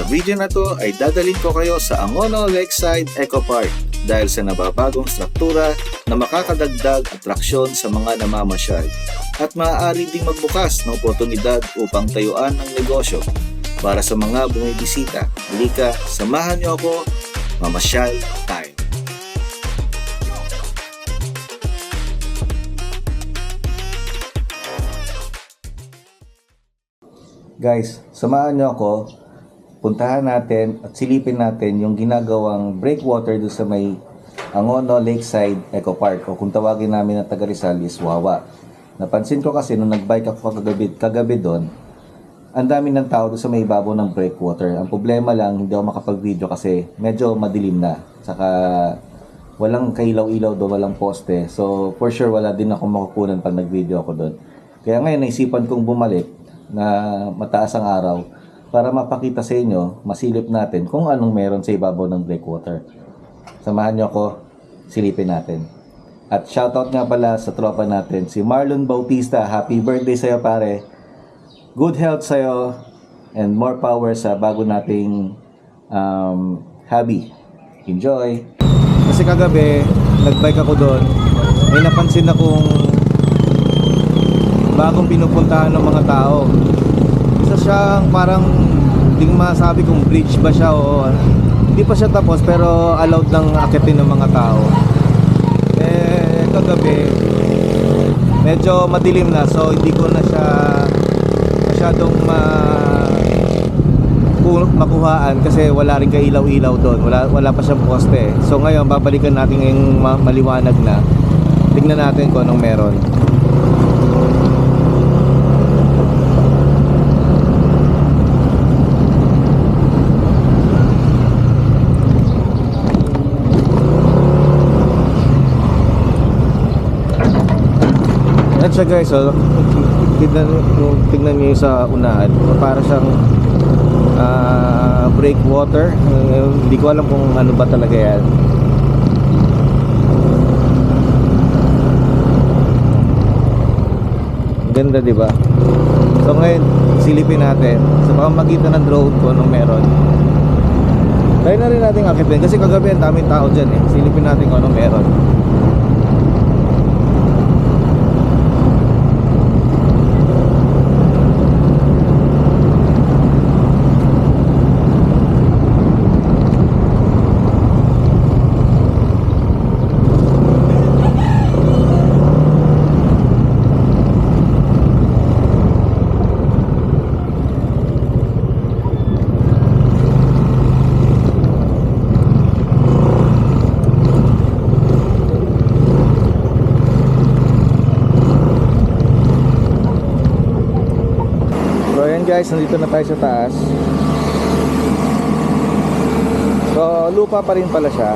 Sa video na to ay dadalhin ko kayo sa Angono Lakeside Eco Park dahil sa nababagong struktura na makakadagdag atraksyon sa mga namamasyal at maaari ding magbukas ng oportunidad upang tayuan ng negosyo para sa mga bumibisita. Halika, samahan niyo ako, mamasyal tayo. Guys, samahan niyo ako. Puntahan natin at silipin natin yung ginagawang breakwater doon sa may Angono Lakeside Eco Park o kung tawagin namin na taga Rizal is Wawa. Napansin ko kasi nung nagbike ako kagabi, kagabi doon, ang dami ng tao doon sa may ibabaw ng breakwater. Ang problema lang, hindi ako makapag-video kasi medyo madilim na. Saka walang kailaw-ilaw doon, walang poste. So for sure wala din ako makukunan pag nag-video ako doon. Kaya ngayon naisipan kong bumalik na mataas ang araw para mapakita sa inyo, masilip natin kung anong meron sa ibabaw ng breakwater. Samahan niyo ako, silipin natin. At shoutout nga pala sa tropa natin, si Marlon Bautista. Happy birthday sa'yo pare. Good health sa'yo and more power sa bago nating um, hobby. Enjoy! Kasi kagabi, nagbike ako doon. May napansin akong bagong pinupuntahan ng mga tao. Siyang parang hindi ko masabi kung bridge ba siya o hindi pa siya tapos pero allowed lang akitin ng mga tao. Eh kagabi medyo madilim na so hindi ko na siya masyadong ma ku- makuhaan kasi wala rin kailaw-ilaw doon. Wala wala pa siyang poste. So ngayon babalikan natin yung ma- maliwanag na. Tingnan natin kung anong meron. Yan siya guys, oh. tignan, yung, tignan yung sa unahan. Para siyang ah, breakwater. Hindi ko alam kung ano ba talaga yan. Ganda, di ba? So ngayon, silipin natin. Sa pamamagitan ng drone ko anong meron. Try na rin natin akitin kasi kagabi ang daming tao dyan eh. Silipin natin kung anong meron. So ayan guys, nandito na tayo sa taas. So lupa pa rin pala siya.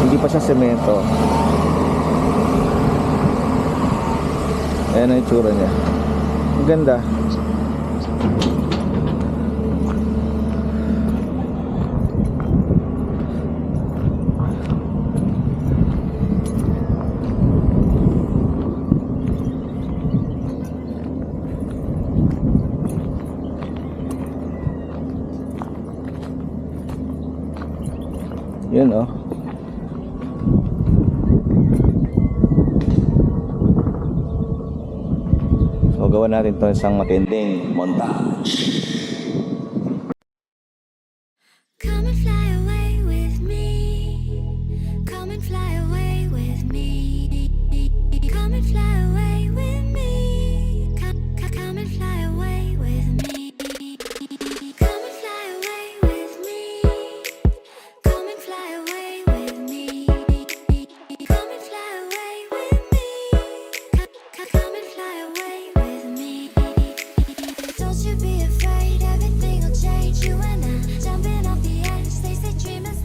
Hindi pa siya semento. Ayan ang itsura niya. Ang ganda. Yun oh. So gawa natin to isang matinding montage. Come and fly away with me. Come and fly away be afraid, everything will change. You and I jumping off the edge, they say dreamers